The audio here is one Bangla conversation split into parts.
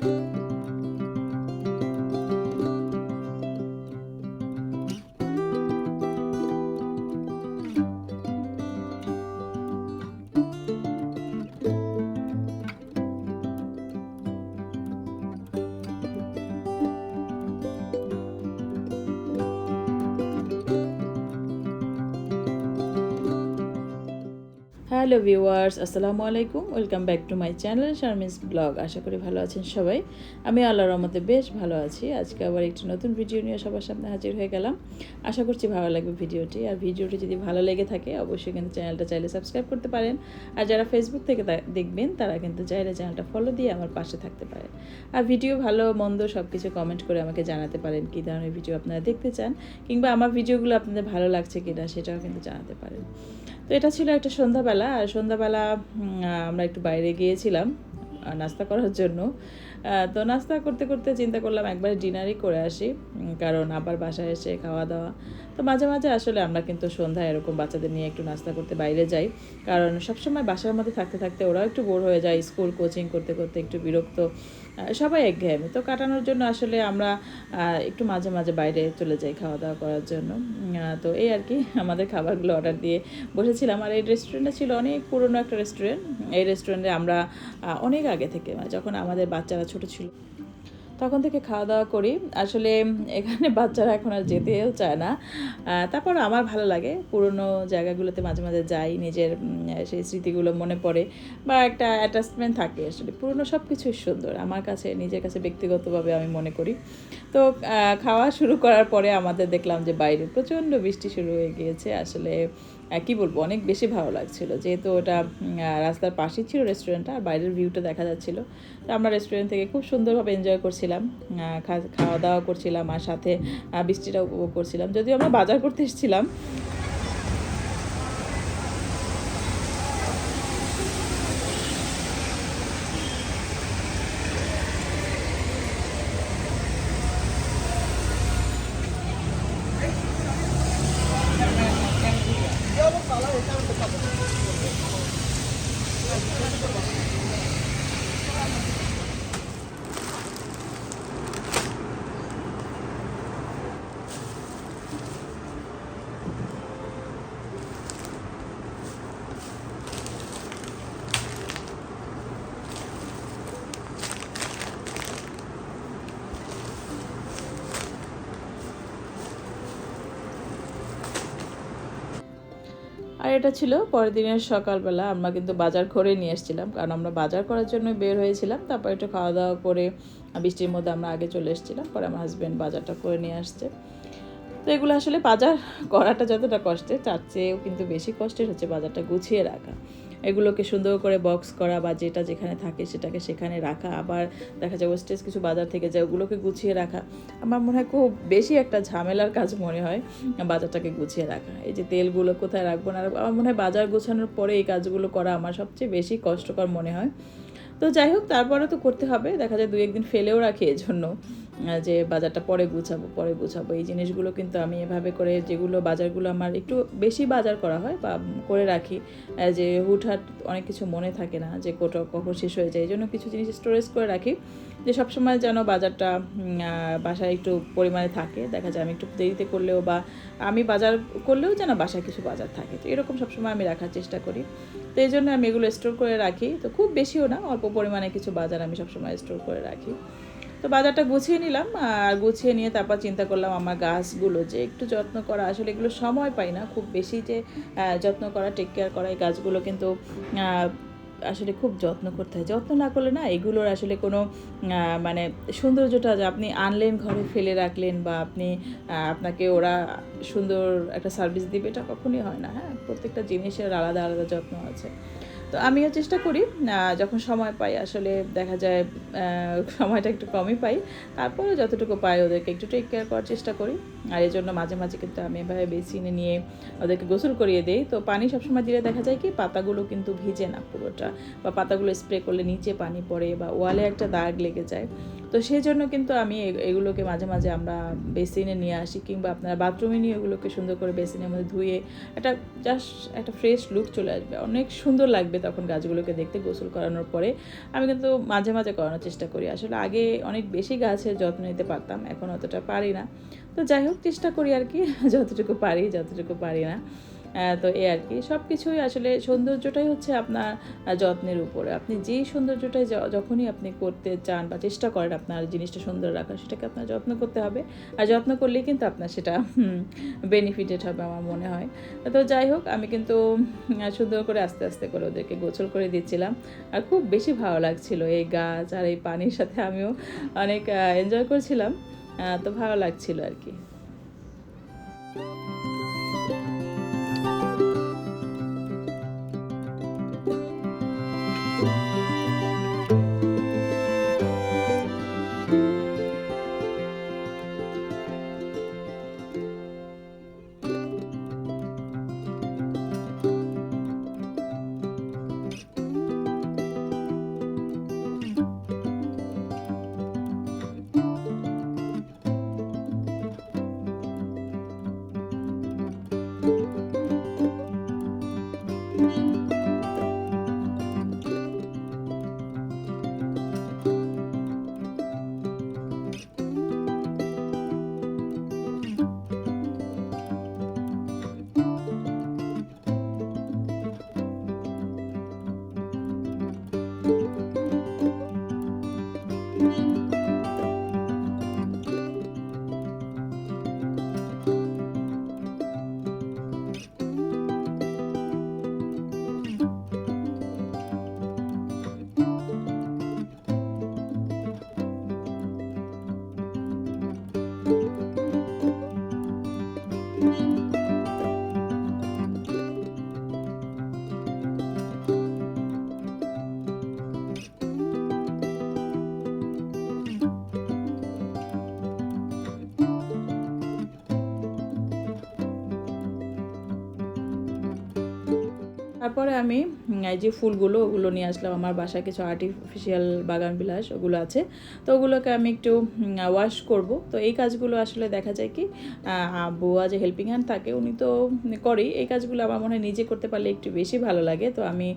Thank you. হ্যালো ভিউয়ার্স, আসসালামু আলাইকুম। Welcome back to my channel Sharmi's vlog. আশা করি ভালো আছেন সবাই। আমি আল্লাহর রহমতে বেশ ভালো আছি। আজকে আবার একটি নতুন ভিডিও নিয়ে সবার সামনে হাজির হয়ে গেলাম। আশা করছি ভালো লাগবে ভিডিওটি। আর ভিডিওটি যদি ভালো লেগে থাকে, অবশ্যই কিন্তু চ্যানেলটা চাইলে সাবস্ক্রাইব করতে পারেন। আর যারা ফেসবুক থেকে দেখবেন, তারা কিন্তু চাইলে চ্যানেলটা ফলো দিয়ে আমার পাশে থাকতে পারেন। আর ভিডিও ভালো, মন্দ সব কিছু কমেন্ট করে আমাকে জানাতে পারেন কী ধরনের ভিডিও আপনারা দেখতে চান কিংবা আমার ভিডিওগুলো আপনাদের ভালো লাগছে কিনা, সেটাও কিন্তু জানাতে পারেন। তো এটা ছিল একটা সন্ধ্যাবেলা। আর সন্ধ্যাবেলা আমরা একটু বাইরে গিয়েছিলাম নাস্তা করার জন্য। তো নাস্তা করতে করতে চিন্তা করলাম একবার ডিনারই করে আসি কারণ আবার বাসায় এসে খাওয়া দাওয়া। তো মাঝে মাঝে আসলে আমরা কিন্তু সন্ধ্যায় এরকম বাচ্চাদের নিয়ে একটু নাস্তা করতে বাইরে যাই, কারণ সবসময় বাসার মধ্যে থাকতে থাকতে ওরাও একটু বোর হয়ে যায়, স্কুল কোচিং করতে করতে একটু বিরক্ত। সবাই একঘেয়েমি। তো কাটানোর জন্য আসলে আমরা একটু মাঝে মাঝে বাইরে চলে যাই খাওয়া দাওয়া করার জন্য। তো এই আর কি, আমাদের খাবারগুলো অর্ডার দিয়ে বসেছিলাম আর এই রেস্টুরেন্টে ছিল অনেক পুরনো একটা রেস্টুরেন্ট এই রেস্টুরেন্টে আমরা অনেক আগে থেকে মানে যখন আমাদের বাচ্চারা ছোট ছিল তখন থেকে খাওয়া দাওয়া করি। আসলে এখানে বাচ্চারা এখন আর যেতেও চায় না। তারপর আমার ভালো লাগে। পুরনো জায়গাগুলোতে মাঝে মাঝে যাই, নিজের সেই স্মৃতিগুলো মনে পড়ে বা একটা অ্যাটাচমেন্ট থাকে আসলে। পুরনো সব কিছুই সুন্দর। আমার কাছে, নিজের কাছে ব্যক্তিগতভাবে আমি মনে করি। তো খাওয়া শুরু করার পরে আমাদের দেখলাম যে বাইরে প্রচণ্ড বৃষ্টি শুরু হয়ে গিয়েছে। আসলে কি বলব, অনেক বেশি ভালো লাগছিল। যেহেতু ওটা রাস্তার পাশেই ছিল রেস্টুরেন্টটা আর বাইরের ভিউটা দেখা যাচ্ছিল। তো আমরা রেস্টুরেন্ট থেকে খুব সুন্দরভাবে এনজয় করছিলাম খাওয়া দাওয়া করছিলাম, আর সাথে বৃষ্টিটা উপভোগ করছিলাম। যদিও আমরা বাজার করতে এসেছিলাম আর এটা ছিল পরের দিনের সকালবেলা। আমরা কিন্তু বাজার করে নিয়ে এসেছিলাম, কারণ আমরা বাজার করার জন্য বের হয়েছিলাম। তারপর একটু খাওয়া দাওয়া করে বৃষ্টির মধ্যে আমরা আগে চলে এসেছিলাম। পরে আমার হাজব্যান্ড বাজারটা করে নিয়ে আসছে। তো এগুলো আসলে বাজার করাটা যতটা কষ্টের, তার চেয়েও কিন্তু বেশি কষ্টের হচ্ছে বাজারটা গুছিয়ে রাখা। এগুলোকে সুন্দর করে বক্স করা বা যেটা যেখানে থাকে সেটাকে সেখানে রাখা। আবার দেখা যায় ওয়েস্টেজ কিছু বাজার থেকে যায়, ওগুলোকে গুছিয়ে রাখা। আমার মনে হয় খুব বেশি একটা ঝামেলার কাজ মনে হয় বাজারটাকে গুছিয়ে রাখা। এই যে তেলগুলো কোথায় রাখব না রাখব, আমার মনে হয় বাজার গোছানোর পরে এই কাজগুলো করা আমার সবচেয়ে বেশি কষ্টকর মনে হয়। তো যাই হোক, তারপরে তো করতে হবে। দেখা যায় দু একদিন ফেলেও রাখি এজন্য। যে বাজারটা পরে গুছাবো পরে গুছাবো। এই জিনিসগুলো কিন্তু আমি এভাবে করে যেগুলো বাজারগুলো আমার একটু বেশি বাজার করা হয় বা করে রাখি যে হুটহাট অনেক কিছু মনে থাকে না, যে কোটা কখন শেষ হয়ে যায়। এই জন্য কিছু জিনিস স্টোরেজ করে রাখি, যে সবসময় যেন বাজারটা বাসায় একটু পরিমাণে থাকে। দেখা যায় আমি একটু দেরিতে করলেও বা আমি বাজার করলেও যেন বাসায় কিছু বাজার থাকে। তো এরকম সবসময় আমি রাখার চেষ্টা করি। তো এই জন্য আমি এগুলো স্টোর করে রাখি। তো খুব বেশিও না, অল্প পরিমাণে কিছু বাজার আমি সবসময় স্টোর করে রাখি। তো বাজারটা গুছিয়ে নিলাম আর গুছিয়ে নিয়ে তারপর চিন্তা করলাম আমার গাছগুলো যে একটু যত্ন করা, আসলে এগুলো সময় পাই না। খুব বেশি যে যত্ন করা টেক কেয়ার করা এই গাছগুলো কিন্তু আসলে খুব যত্ন করতে হয়। যত্ন না করলে না এগুলোর আসলে কোনো মানে সৌন্দর্যটা যে আপনি আনলেন, ঘরে ফেলে রাখলেন বা আপনি আপনাকে ওরা সুন্দর একটা সার্ভিস দিবে, এটা কখনোই হয় না। হ্যাঁ প্রত্যেকটা জিনিসের আলাদা আলাদা যত্ন আছে। তো আমিও চেষ্টা করি যখন সময় পাই আসলে দেখা যায় সময়টা একটু কমই পাই তারপরে যতটুকু পাই ওদেরকে একটু টেক কেয়ার করার চেষ্টা করি। আর এই জন্য মাঝে মাঝে কিন্তু আমি এভাবে বেসিনে নিয়ে ওদেরকে গোসল করিয়ে দিই। তো পানি সবসময় দিলে দেখা যায় কি পাতাগুলো কিন্তু ভিজে না পুরোটা, বা পাতাগুলো স্প্রে করলে নিচে পানি পড়ে, বা ওয়ালে একটা দাগ লেগে যায়। তো সেই জন্য কিন্তু আমি এগুলোকে মাঝে মাঝে আমরা বেসিনে নিয়ে আসি কিংবা আপনারা বাথরুমে নিয়ে এগুলোকে সুন্দর করে বেসিনের মধ্যে ধুয়ে একটা জাস্ট একটা ফ্রেশ লুক চলে আসবে। অনেক সুন্দর লাগবে তখন গাছগুলোকে দেখতে গোসল করানোর পরে। আমি কিন্তু মাঝে মাঝে করানোর চেষ্টা করি। আসলে আগে অনেক বেশি গাছের যত্ন নিতে পারতাম, এখন অতটা পারি না। তো যাই হোক, চেষ্টা করি আর কি, যতটুকু পারি যতটুকু পারি না। তো এই আর কি। সব কিছুই আসলে সৌন্দর্যটাই হচ্ছে আপনার যত্নের উপরে। আপনি যেই সৌন্দর্যটাই যখনই আপনি করতে চান বা চেষ্টা করেন আপনার জিনিসটা সুন্দর রাখার, সেটাকে আপনার যত্ন করতে হবে। আর যত্ন করলেই কিন্তু আপনার সেটা বেনিফিটেড হবে আমার মনে হয়। তো যাই হোক, আমি কিন্তু সুন্দর করে আস্তে আস্তে করে ওদেরকে গোসল করে দিচ্ছিলাম। আর খুব বেশি ভালো লাগছিল এই গাছ আর এই পানির সাথে আমিও অনেক এনজয় করছিলাম। তো ভালো লাগছিল আর কি। তারপরে আমি এই যে ফুলগুলো, ওগুলো নিয়ে আসলাম। আমার বাসায় কিছু আর্টিফিশিয়াল বাগান বিলাস, ওগুলো আছে। তো ওগুলোকে আমি একটু ওয়াশ করব। তো এই কাজগুলো আসলে দেখা যায় কি বুয়া যে হেল্পিং হ্যান্ড থাকে, উনি তো করেই। এই কাজগুলো আমার মনে হয় নিজে করতে পারলে একটু বেশি ভালো লাগে। তো আমি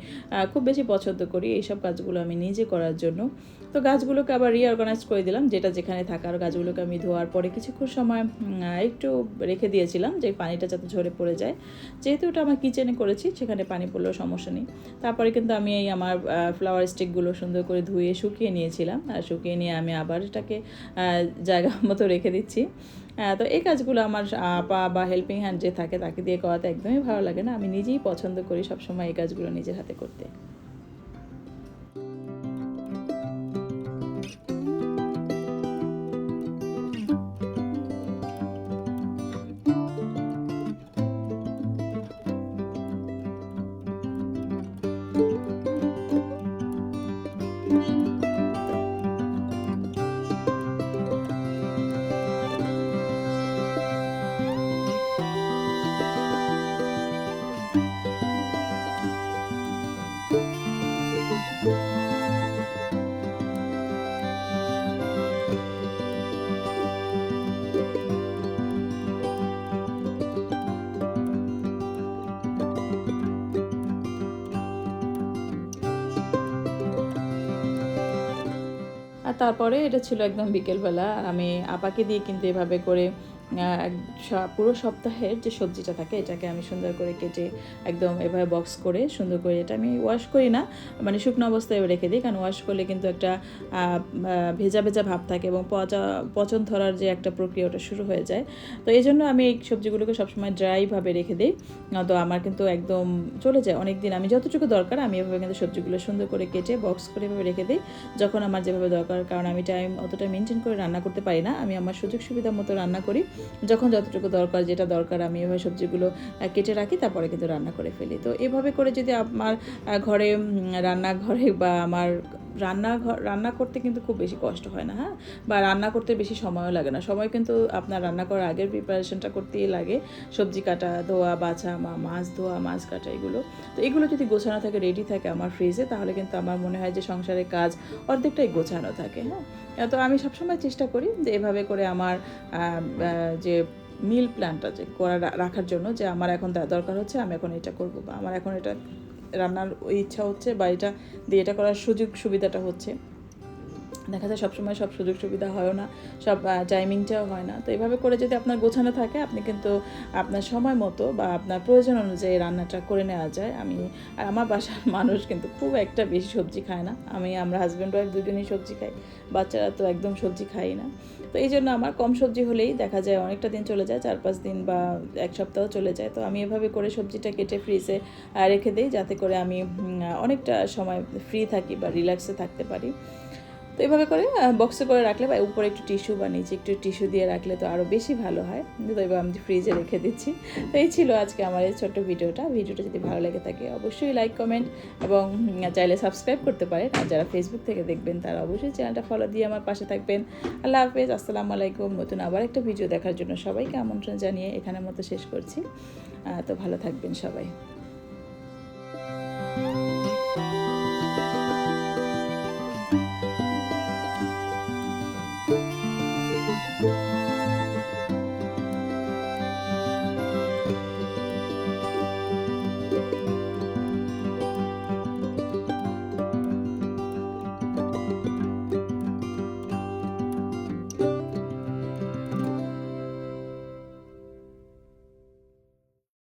খুব বেশি পছন্দ করি এইসব কাজগুলো আমি নিজে করার জন্য। তো গাছগুলোকে আবার রিঅর্গানাইজ করে দিলাম, যেটা যেখানে থাকার গাছগুলোকে আমি ধোয়ার পরে কিছুক্ষণ সময় একটু রেখে দিয়েছিলাম, যে পানিটা যাতে ঝরে পড়ে যায়। যেহেতু ওটা আমার কিচেনে করেছি, সেখানে পানি পড়লেও সমস্যা নেই। তারপরে কিন্তু আমি এই আমার ফ্লাওয়ার স্টিকগুলো সুন্দর করে ধুয়ে শুকিয়ে নিয়েছিলাম। আর শুকিয়ে নিয়ে আমি আবার এটাকে জায়গা মতো রেখে দিচ্ছি। তো এই কাজগুলো আমার আপা বা হেল্পিং হ্যান্ড যে থাকে তাকে দিয়ে করাতে একদমই ভালো লাগে না। আমি নিজেই পছন্দ করি সবসময় এই কাজগুলো নিজের হাতে করতে। তারপরে এটা ছিল একদম বিকেলবেলা। আমি আপাকে দিয়ে কিন্তু এভাবে করে পুরো সপ্তাহের যে সবজিটা থাকে, এটাকে আমি সুন্দর করে কেটে একদম এভাবে বক্স করে সুন্দর করে এটা আমি ওয়াশ করি না মানে শুকনো অবস্থায় রেখে দিই। কারণ ওয়াশ করলে কিন্তু একটা ভেজা ভেজা ভাব থাকে এবং পচা, পচন ধরার যে একটা প্রক্রিয়া ওটা শুরু হয়ে যায়। তো এই জন্য আমি এই সবজিগুলোকে সবসময় ড্রাইভাবে রেখে দিই তো আমার কিন্তু একদম চলে যায়। অনেক দিন আমি যতটুকু দরকার, আমি এভাবে কিন্তু সবজিগুলো সুন্দর করে কেটে বক্স করে এভাবে রেখে দিই। যখন আমার যেভাবে দরকার, কারণ আমি টাইম অতটা মেনটেন করে রান্না করতে পারি না, আমি আমার সুযোগ সুবিধা মতো রান্না করি। যখন যতটুকু দরকার, যেটা দরকার আমি এভাবে সবজিগুলো কেটে রাখি, তারপরে কিন্তু রান্না করে ফেলি। তো এভাবে করে যদি আমার ঘরে রান্নাঘরে বা আমার রান্নাঘর, রান্না করতে কিন্তু খুব বেশি কষ্ট হয় না হ্যাঁ? বা রান্না করতে বেশি সময়ও লাগে না। সময় কিন্তু আপনার রান্না করার আগের প্রিপারেশনটা করতেই লাগে। সবজি কাটা, ধোয়া, বাছা, মা, মাছ ধোয়া, মাছ কাটা এগুলো। তো এগুলো যদি গোছানো থাকে রেডি থাকে আমার ফ্রিজে তাহলে কিন্তু আমার মনে হয় যে সংসারের কাজ অর্ধেকটাই গোছানো থাকে হ্যাঁ? তো আমি সবসময় চেষ্টা করি যে এভাবে করে আমার যে মিল প্ল্যানটা যে করা রাখার জন্য যে আমার এখন দরকার হচ্ছে, আমি এখন এটা করব বা আমার এখন এটা রান্নার ইচ্ছা হচ্ছে বা এটা দিয়ে এটা করার সুযোগ সুবিধাটা হচ্ছে। দেখা যায় সবসময় সব সুযোগ সুবিধা হয়ও না, সব টাইমিংটাও হয় না। তো এভাবে করে যদি আপনার গোছানো থাকে, আপনি কিন্তু আপনার সময় মতো বা আপনার প্রয়োজন অনুযায়ী রান্নাটা করে নেওয়া যায়। আমি আর আমার বাসার মানুষ কিন্তু খুব একটা বেশি সবজি খায় না। আমি, আমরা হাজব্যান্ড ওয়াইফ দুজনেই সবজি খাই। বাচ্চারা তো একদম সবজি খাই না। তো এই জন্য আমার কম সবজি হলেই দেখা যায় অনেকটা দিন চলে যায় চার পাঁচ দিন বা এক সপ্তাহ চলে যায়। তো আমি এভাবে করে সবজিটা কেটে ফ্রিজে রেখে দিই, যাতে করে আমি অনেকটা সময় ফ্রি থাকি বা রিল্যাক্সে থাকতে পারি। তো এইভাবে করে বক্সে করে রাখলে বা উপরে একটু টিস্যু বা নিচে একটু টিস্যু দিয়ে রাখলে তো আরও বেশি ভালো হয়। তো এবার আমি ফ্রিজে রেখে দিচ্ছি। তো এই ছিল আজকে আমার এই ছোট্ট ভিডিওটা। ভিডিওটা যদি ভালো লেগে থাকে অবশ্যই লাইক কমেন্ট এবং চাইলে সাবস্ক্রাইব করতে পারেন। আর যারা ফেসবুক থেকে দেখবেন তারা অবশ্যই চ্যানেলটা ফলো দিয়ে আমার পাশে থাকবেন। আল্লাহ হাফেজ। আসসালামু আলাইকুম। নতুন আবার একটা ভিডিও দেখার জন্য সবাইকে আমন্ত্রণ জানিয়ে এখানের মতো শেষ করছি। তো ভালো থাকবেন সবাই।